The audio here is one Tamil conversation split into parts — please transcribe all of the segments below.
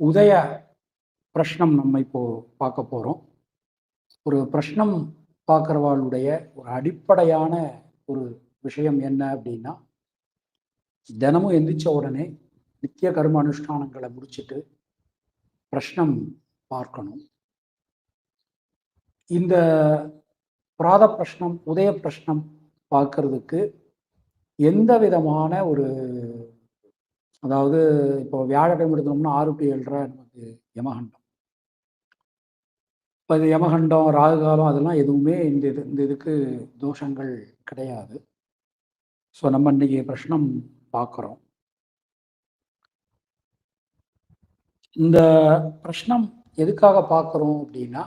உதய பிரஷ்னம் நம்ம இப்போ பார்க்க போகிறோம் ஒரு பிரஷ்னம் பார்க்குறவாளுடைய ஒரு அடிப்படையான ஒரு விஷயம் என்ன அப்படின்னா தினமும் எந்திரிச்ச உடனே நித்திய கர்ம அனுஷ்டானங்களை முடிச்சுட்டு பிரஷ்னம் பார்க்கணும். இந்த பிராத பிரஷ்னம் உதய பிரஷ்னம் பார்க்கறதுக்கு எந்த விதமான ஒரு அதாவது இப்போ வியாழக்கிழமை எடுத்தோம்னா ஆறு டு ஏழரை நமக்கு யமகண்டம். இப்போ இது யமகண்டம் ராகுகாலம் அதெல்லாம் எதுவுமே இந்த இது இந்த இதுக்கு தோஷங்கள் கிடையாது. ஸோ நம்ம இன்னைக்கு பிரஷ்னம் பார்க்குறோம். இந்த பிரஷ்னம் எதுக்காக பார்க்குறோம் அப்படின்னா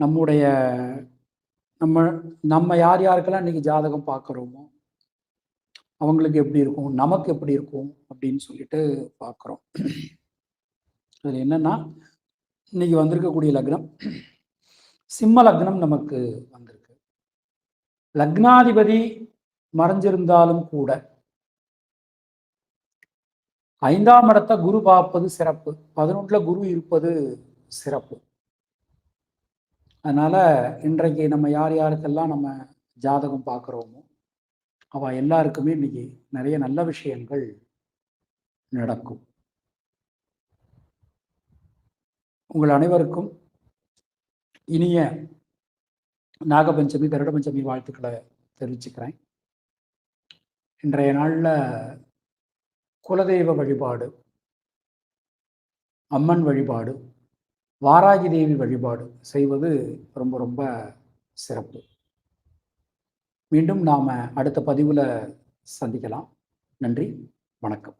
நம்முடைய நம்ம நம்ம யார் யாருக்கெல்லாம் இன்னைக்கு ஜாதகம் பார்க்குறோமோ அவங்களுக்கு எப்படி இருக்கும் நமக்கு எப்படி இருக்கும் அப்படின்னு சொல்லிட்டு பார்க்குறோம் அதில் என்னன்னா இன்னைக்கு வந்திருக்கக்கூடிய லக்னம் சிம்ம லக்னம் நமக்கு வந்திருக்கு. லக்னாதிபதி மறைஞ்சிருந்தாலும் கூட ஐந்தாம் இடத்தை குரு பார்ப்பது சிறப்பு பதினொன்றுல குரு இருப்பது சிறப்பு. அதனால இன்றைக்கு நம்ம யார் யாருக்கெல்லாம் நம்ம ஜாதகம் பார்க்குறோமோ அவ எல்லாருக்குமே இன்னைக்கு நிறைய நல்ல விஷயங்கள் நடக்கும். உங்கள் அனைவருக்கும் இனிய நாகபஞ்சமி கருட பஞ்சமி வாழ்த்துக்களை தெரிவிச்சுக்கிறேன். இன்றைய நாளில் குலதெய்வ வழிபாடு அம்மன் வழிபாடு வாராகி தேவி வழிபாடு செய்வது ரொம்ப ரொம்ப சிறப்பு. மீண்டும் நாம் அடுத்த பதிவில் சந்திக்கலாம். நன்றி வணக்கம்.